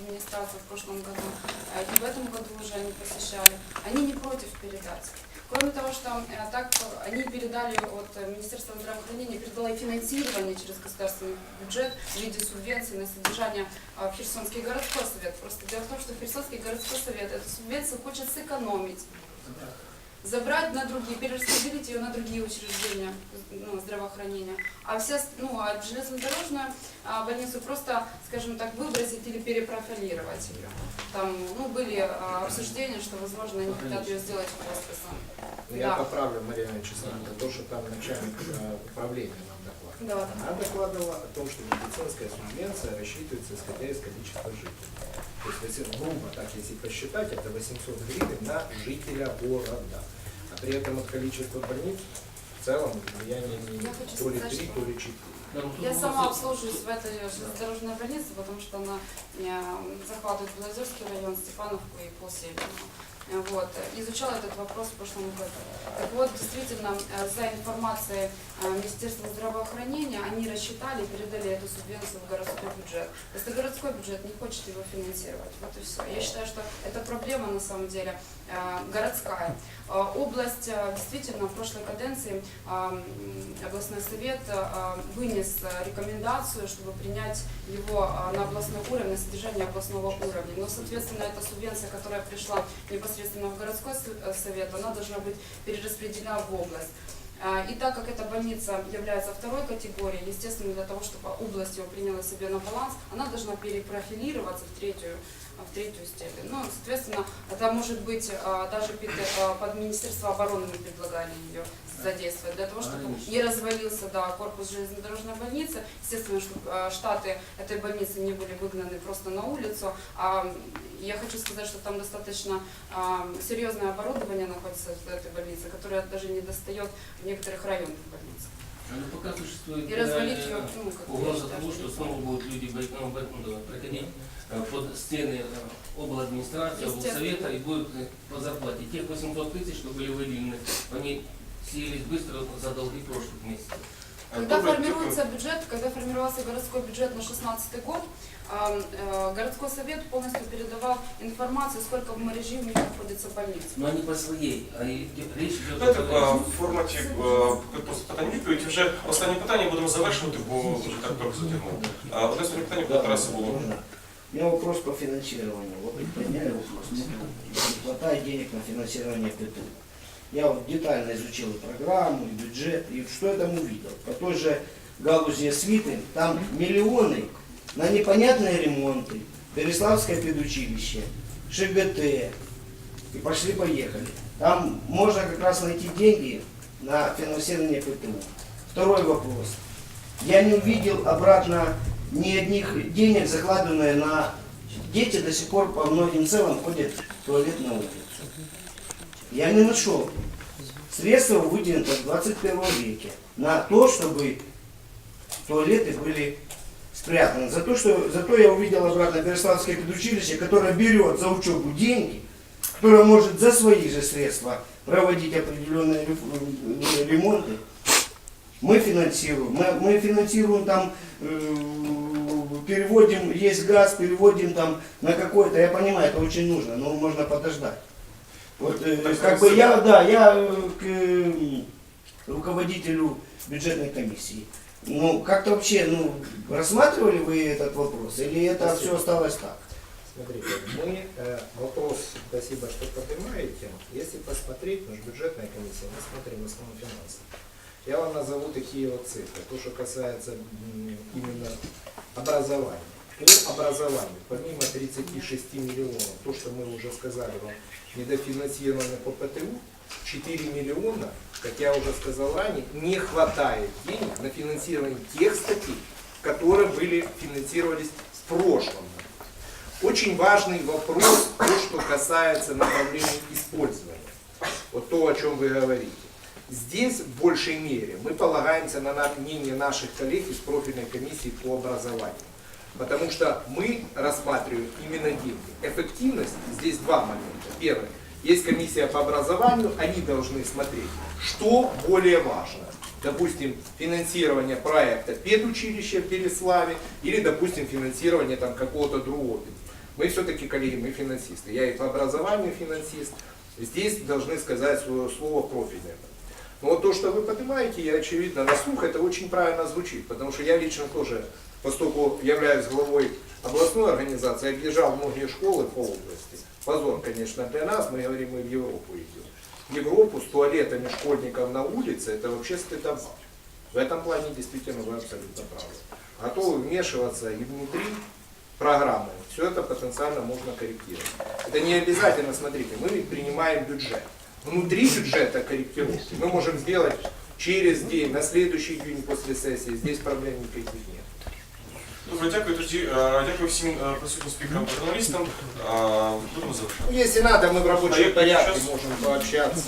администрацию в прошлом году, э, и в этом году уже они посещали, они не против передать. Кроме того, что э, так они передали от э, Министерства здравоохранения, передало и финансирование через государственный бюджет в виде субвенций на содержание э, в Херсонский городской совет. Просто дело в том, что Херсонский городской совет эту субвенцию хочет сэкономить забрать на другие, перераспределить ее на другие учреждения ну, здравоохранения, а ост- ну, а железнодорожную а, больницу просто, скажем так, выбросить или перепрофилировать ее. Там, ну, были а, обсуждения, что, возможно, они хотят ее сделать хосписом. Ну, Я Да. поправлю Марину Вячеславовну, то, что там начальник э, управления нам докладывал. Да, Она докладывала о том, что медицинская субвенция рассчитывается исходя из количества жителей. То есть, если, грубо так, если посчитать, это 800 гривен на жителя города. При этом от количества больниц в целом влияние не Я хочу то ли сказать, 3, что- то ли 4. Я сама обслуживаюсь в этой железнодорожной больнице, потому что она э, захватывает Белозерский район, Степановку и Полсеверного. Э, Вот. Изучала этот вопрос в прошлом году. Так вот, действительно, э, за информацией э, Министерства здравоохранения они рассчитали и передали эту субвенцию в городской бюджет. Просто городской бюджет не хочет его финансировать. Вот и все. Я считаю, что это проблема на самом деле городская. Э, Область э, действительно в прошлой каденции э, областной совет э, вынес э, рекомендацию, чтобы принять его э, на областной уровень, на содержание областного уровня. Но, соответственно, эта субвенция, которая пришла непосредственно в городской э, совет, она должна быть перераспределена в область. Э, И так как эта больница является второй категорией, естественно, для того, чтобы область его приняла себе на баланс, она должна перепрофилироваться в третью, в третью степень. Ну, соответственно, это может быть э, даже под, э, под Министерство обороны мы предлагали ее задействовать, для того, чтобы не развалился да, корпус железнодорожной больницы. Естественно, чтобы э, штаты этой больницы не были выгнаны просто на улицу. А я хочу сказать, что там достаточно а, серьезное оборудование находится в этой больнице, которое даже не достает в некоторых районах больницы. Но пока существует И развалить э, ее, ну, как угроза того, что снова будут люди ну, ну, да, проходить э, под стены э, обладминистрации, Естественно. облсовета и будут э, по зарплате. Те 800 тысяч, что были выделены, они съелись быстро за долги прошлых месяцев. Когда Добрый формируется бюджет, когда формировался городской бюджет на 2016 год, а, э, городской совет полностью передавал информацию, сколько в мережі в них находится больниц. Но не по своей, а и речь идет Знаєте, о е, в форматі е, просто питань відповідь. Вже останнє питання будемо завершувати, бо вже так трохи затягнуло. А Одне останнє питання по Тарасу було. Можно? У меня вопрос по финансированию. Вот вы подняли вопрос. Не хватает денег на финансирование ПТУ. Я вот детально изучил и программу, и бюджет, и что я там увидел. По той же галузи освиты, там миллионы на непонятные ремонты, Переславское педучилище, ШГТ, и пошли-поехали. Там можно как раз найти деньги на финансирование ПТУ. Второй вопрос. Я не увидел обратно ни одних денег, закладыванные на... Дети до сих пор по многим целям ходят в туалет на улицу. Я не нашел. Средства выделены в 21 веке на то, чтобы туалеты были спрятаны. За то, что, зато я увидел обратно Переславское педучилище, которое берет за учебу деньги, которое может за свои же средства проводить определенные э, ремонты. Мы финансируем, мы, мы финансируем там, э, переводим, есть газ, переводим там на какой-то, я понимаю, это очень нужно, но можно подождать. Вот э, Так как бы я, да, я э, к э, руководителю бюджетной комиссии. Ну, как-то вообще, ну, рассматривали вы этот вопрос, или это Спасибо. все осталось так? Смотрите, мы э, вопрос, спасибо, что поднимаете. Если посмотреть, наша бюджетная комиссия, мы смотрим в основном финансы. Я вам назову такие вот цифры. То, что касается именно образования. По образованию, помимо 36 миллионов, то, что мы уже сказали вам, недофинансировано по ПТУ, 4 миллиона, как я уже сказал ранее, не хватает денег на финансирование тех статей, которые были финансировались в прошлом. Очень важный вопрос, то, что касается направления использования. Вот то, о чем вы говорите. Здесь в большей мере мы полагаемся на- мнение наших коллег из профильной комиссии по образованию. Потому что мы рассматриваем именно деньги. Эффективность, здесь два момента. Первый. Есть комиссия по образованию, они должны смотреть, что более важно. Допустим, финансирование проекта педучилища в Переславе или, допустим, финансирование там какого-то другого Мы все-таки коллеги, мы финансисты. Я и по образованию финансист. Здесь должны сказать свое слово профильное. Но вот то, что вы поднимаете, я очевидно на слух, это очень правильно звучит, потому что я лично тоже, поскольку являюсь главой областной организации, объезжал многие школы по области. Позор, конечно, для нас, мы говорим, мы в Европу идем. Европу с туалетами школьников на улице, это вообще стыдоба. В этом плане действительно вы абсолютно правы. Готовы вмешиваться и внутри программы. Все это потенциально можно корректировать. Это не обязательно, смотрите, мы принимаем бюджет Внутри бюджета корректировки мы можем сделать через день, на следующий день после сессии. Здесь проблем никаких нет. Добре, дякую. Тоді е, дякую всім е, присутнім спікерам та журналістам. Е, Будемо завершувати. Ну, если надо, мы в А рабочем я порядке сейчас- можем пообщаться.